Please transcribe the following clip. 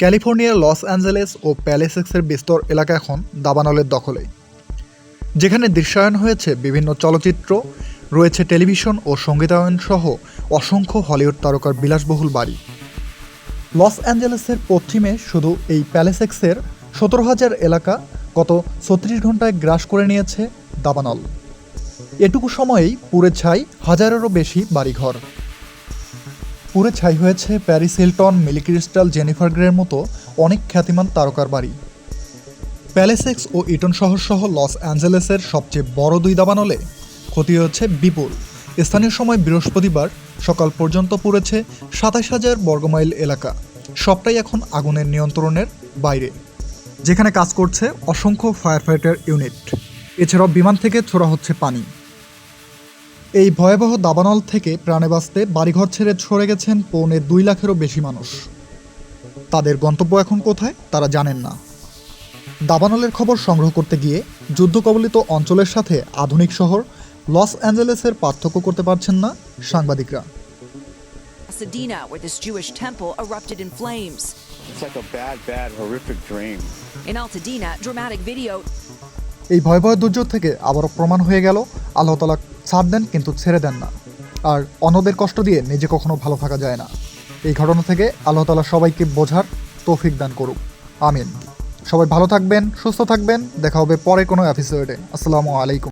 ক্যালিফোর্নিয়ার Los Angeles ও প্যালেসেক্সের বিস্তর এলাকা এখন দাবানলের দখলে। যেখানে দৃশ্যায়ন হয়েছে বিভিন্ন চলচ্চিত্র, রয়েছে টেলিভিশন ও সঙ্গীতায়ন সহ অসংখ্য হলিউড তারকার বিলাসবহুল বাড়ি। লস অ্যাঞ্জেলেসের পশ্চিমে শুধু এই প্যালেসেক্সের সতেরো হাজার এলাকা গত ছত্রিশ ঘন্টায় গ্রাস করে নিয়েছে দাবানল। এটুকু সময়েই পুড়ে ছাই হাজারেরও বেশি বাড়িঘর। পুরে ছাই হয়েছে প্যারিস মিলি ক্রিস্টাল, জেনিফার গ্রের মতো অনেক খ্যাতিমান তারকার বাড়ি। প্যালেসেক্স ও ইটন শহর সহ লস অ্যাঞ্জেলেসের সবচেয়ে বড় দুই দাবানলে ক্ষতি হয়েছে বিপুল। স্থানীয় সময় বৃহস্পতিবার সকাল পর্যন্ত পুড়েছে সাতাশ হাজার বর্গমাইল এলাকা। সবটাই এখন আগুনের নিয়ন্ত্রণের বাইরে। যেখানে কাজ করছে অসংখ্য ফায়ার ফাইটার ইউনিট। এছাড়াও বিমান থেকে ছোড়া হচ্ছে পানি। এই ভয়াবহ দাবানল থেকে প্রাণে বাঁচতে বাড়িঘর ছেড়ে সরে গেছেন পৌনে দুই লাখেরও বেশি মানুষ তাদের গন্তব্য এখন কোথায় তারা জানেন না দাবানলের খবর সংগ্রহ করতে গিয়ে যুদ্ধ কবলিত অঞ্চলের সাথে আধুনিক শহর লস অ্যাঞ্জেলেসের পার্থক্য করতে পারছেন না সাংবাদিকরা Pasadena, where this Jewish temple erupted in flames. It's like a bad, bad, horrific dream. In Altadena, dramatic video এই ভয়াবহ দুর্যোগ থেকে আবারও প্রমাণ হয়ে গেল আল্লাহ তালা ছাড় দেন কিন্তু ছেড়ে দেন না। আর অন্যদের কষ্ট দিয়ে নিজে কখনো ভালো থাকা যায় না। এই ঘটনা থেকে আল্লাহ তালা সবাইকে বোঝার তৌফিক দান করুক। আমিন। সবাই ভালো থাকবেন, সুস্থ থাকবেন। দেখা হবে পরে কোনো এপিসোডে আসসালামু আলাইকুম।